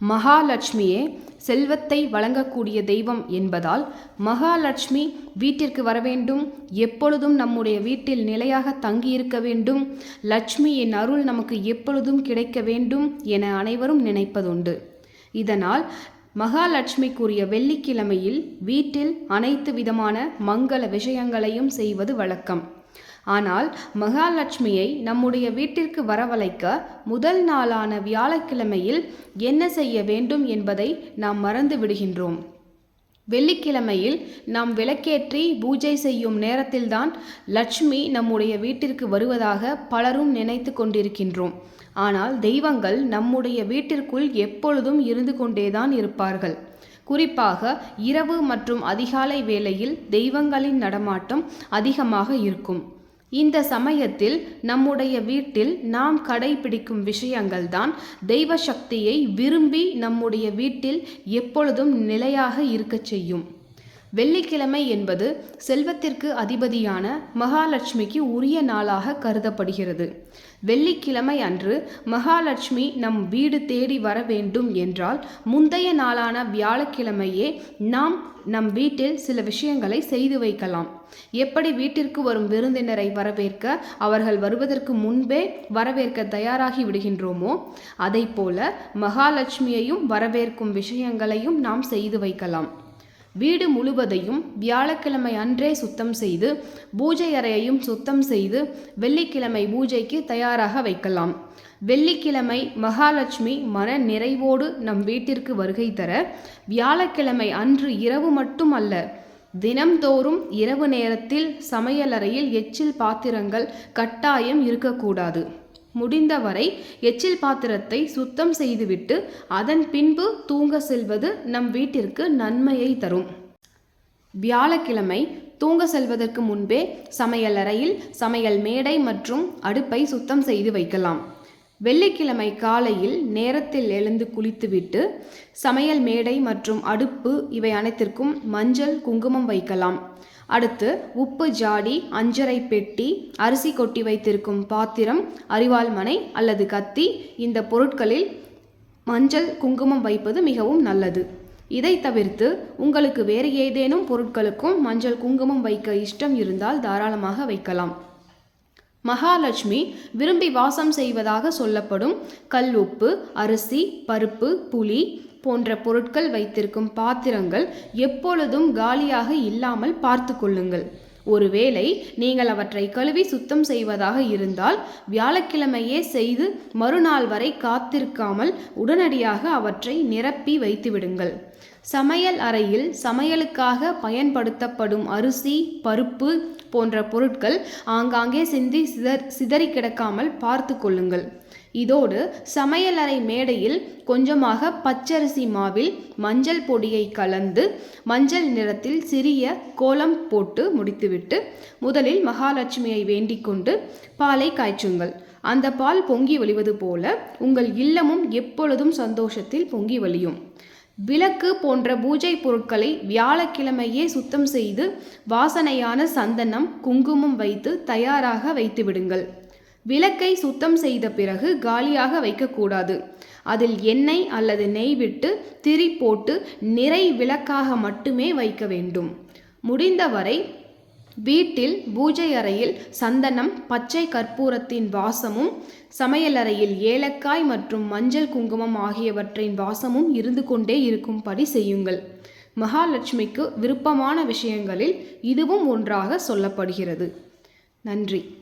மகாலட்சுமியே செல்வத்தை வழங்கக்கூடிய தெய்வம் என்பதால் மகாலட்சுமி வீட்டிற்கு வரவேண்டும் எப்பொழுதும் நம்முடைய வீட்டில் நிலையாக தங்கியிருக்க வேண்டும் லட்சுமியின் அருள் நமக்கு எப்பொழுதும் கிடைக்க வேண்டும் என அனைவரும் நினைப்பதுண்டு. இதனால் மகாலட்சுமிக்குரிய வெள்ளிக்கிழமையில் வீட்டில் அனைத்து விதமான மங்கள விஷயங்களையும் செய்வது வழக்கம். ஆனால் மகாலட்சுமியை நம்முடைய வீட்டிற்கு வரவழைக்க முதல் நாளான வியாழக்கிழமையில் என்ன செய்ய வேண்டும் என்பதை நாம் மறந்து விடுகின்றோம். வெள்ளிக்கிழமையில் நாம் விளக்கேற்றி பூஜை செய்யும் நேரத்தில்தான் லட்சுமி நம்முடைய வீட்டிற்கு வருவதாக பலரும் நினைத்து கொண்டிருக்கின்றோம். ஆனால் தெய்வங்கள் நம்முடைய வீட்டிற்குள் எப்பொழுதும் இருந்து கொண்டேதான் இருப்பார்கள். குறிப்பாக இரவு மற்றும் அதிகாலை வேளையில் தெய்வங்களின் நடமாட்டம் அதிகமாக இருக்கும். இந்த சமயத்தில் நம்முடைய வீட்டில் நாம் கடைபிடிக்கும் விஷயங்கள்தான் தெய்வ சக்தியை விரும்பி நம்முடைய வீட்டில் எப்பொழுதும் நிலையாக இருக்கச் செய்யும். வெள்ளிக்கிழமை என்பது செல்வத்திற்கு அதிபதியான மகாலட்சுமிக்கு உரிய நாளாக கருதப்படுகிறது. வெள்ளிக்கிழமை அன்று மகாலட்சுமி நம் வீடு தேடி வர வேண்டும் என்றால் முந்தைய நாளான வியாழக்கிழமையே நாம் நம் வீட்டில் சில விஷயங்களை செய்து வைக்கலாம். எப்படி வீட்டிற்கு வரும் விருந்தினரை வரவேற்க அவர்கள் வருவதற்கு முன்பே வரவேற்க தயாராகி விடுகின்றோமோ அதை போல மகாலட்சுமியையும் வரவேற்கும் விஷயங்களையும் நாம் செய்து வைக்கலாம். வீடு முழுவதையும் வியாழக்கிழமை அன்றே சுத்தம் செய்து பூஜை அறையையும் சுத்தம் செய்து வெள்ளிக்கிழமை பூஜைக்கு தயாராக வைக்கலாம். வெள்ளிக்கிழமை மகாலட்சுமி மன நிறைவோடு நம் வீட்டிற்கு வருகை தர வியாழக்கிழமை அன்று இரவு மட்டும் அல்ல தினம்தோறும் இரவு நேரத்தில் சமையலறையில் எச்சில் பாத்திரங்கள் கட்டாயம் இருக்கக்கூடாது. முடிந்தவரை எச்சில் பாத்திரத்தை சுத்தம் செய்துவிட்டு அதன் பின்பு தூங்க செல்வது நம் வீட்டிற்கு நன்மையை தரும். வியாழக்கிழமை தூங்க செல்வதற்கு முன்பே சமையலறையில் சமையல் மேடை மற்றும் அடுப்பை சுத்தம் செய்து வைக்கலாம். வெள்ளிக்கிழமை காலையில் நேரத்தில் எழுந்து குளித்துவிட்டு சமையல் மேடை மற்றும் அடுப்பு இவை அனைத்திற்கும் மஞ்சள் குங்குமம் வைக்கலாம். அடுத்து உப்பு ஜாடி அஞ்சரை பெட்டி அரிசி கொட்டி வைத்திருக்கும் பாத்திரம் அரிவாள் மனை அல்லது கத்தி. இந்த பொருட்களில் மஞ்சள் குங்குமம் வைப்பது மிகவும் நல்லது. இதை தவிர்த்து உங்களுக்கு வேறு ஏதேனும் பொருட்களுக்கும் மஞ்சள் குங்குமம் வைக்க இஷ்டம் இருந்தால் தாராளமாக வைக்கலாம். மகாலட்சுமி விரும்பி வாசம் செய்வதாக சொல்லப்படும் கல் உப்பு அரிசி பருப்பு புளி போன்ற பொருட்கள் வைத்திருக்கும் பாத்திரங்கள் எப்பொழுதும் காலியாக இல்லாமல் பார்த்து கொள்ளுங்கள். ஒருவேளை நீங்கள் அவற்றை கழுவி சுத்தம் செய்வதாக இருந்தால் வியாழக்கிழமையே செய்து மறுநாள் வரை காத்திருக்காமல் உடனடியாக அவற்றை நிரப்பி வைத்துவிடுங்கள் சமையல் அறையில் சமையலுக்காக பயன்படுத்தப்படும் அரிசி பருப்பு போன்ற பொருட்கள் ஆங்காங்கே சிந்தி சிதற் சிதறி கிடக்காமல் பார்த்து கொள்ளுங்கள். இதோடு சமையலறை மேடையில் கொஞ்சமாக பச்சரிசி மாவில் மஞ்சள் பொடியை கலந்து மஞ்சள் நிறத்தில் சிறிய கோலம் போட்டு முடித்துவிட்டு முதலில் மகாலட்சுமியை வேண்டிக் கொண்டு பாலை காய்ச்சுங்கள். அந்த பால் பொங்கி வழிவது போல உங்கள் இல்லமும் எப்பொழுதும் சந்தோஷத்தில் பொங்கி வழியும். விளக்கு போன்ற பூஜை பொருட்களை வியாழக்கிழமையே சுத்தம் செய்து வாசனையான சந்தனம் குங்குமம் வைத்து தயாராக வைத்து விடுங்கள் விளக்கை சுத்தம் செய்த பிறகு காலியாக வைக்கக்கூடாது. அதில் எண்ணெய் அல்லது நெய் விட்டு திரி போட்டு நிறை விளக்காக மட்டுமே வைக்க வேண்டும். முடிந்தவரை வீட்டில் பூஜை அறையில் சந்தனம் பச்சை கற்பூரத்தின் வாசமும் சமையலறையில் ஏலக்காய் மற்றும் மஞ்சள் குங்குமம் ஆகியவற்றின் வாசமும் இருந்து கொண்டே இருக்கும்படி செய்யுங்கள். மகாலட்சுமிக்கு விருப்பமான விஷயங்களில் இதுவும் ஒன்றாக சொல்லப்படுகிறது. நன்றி.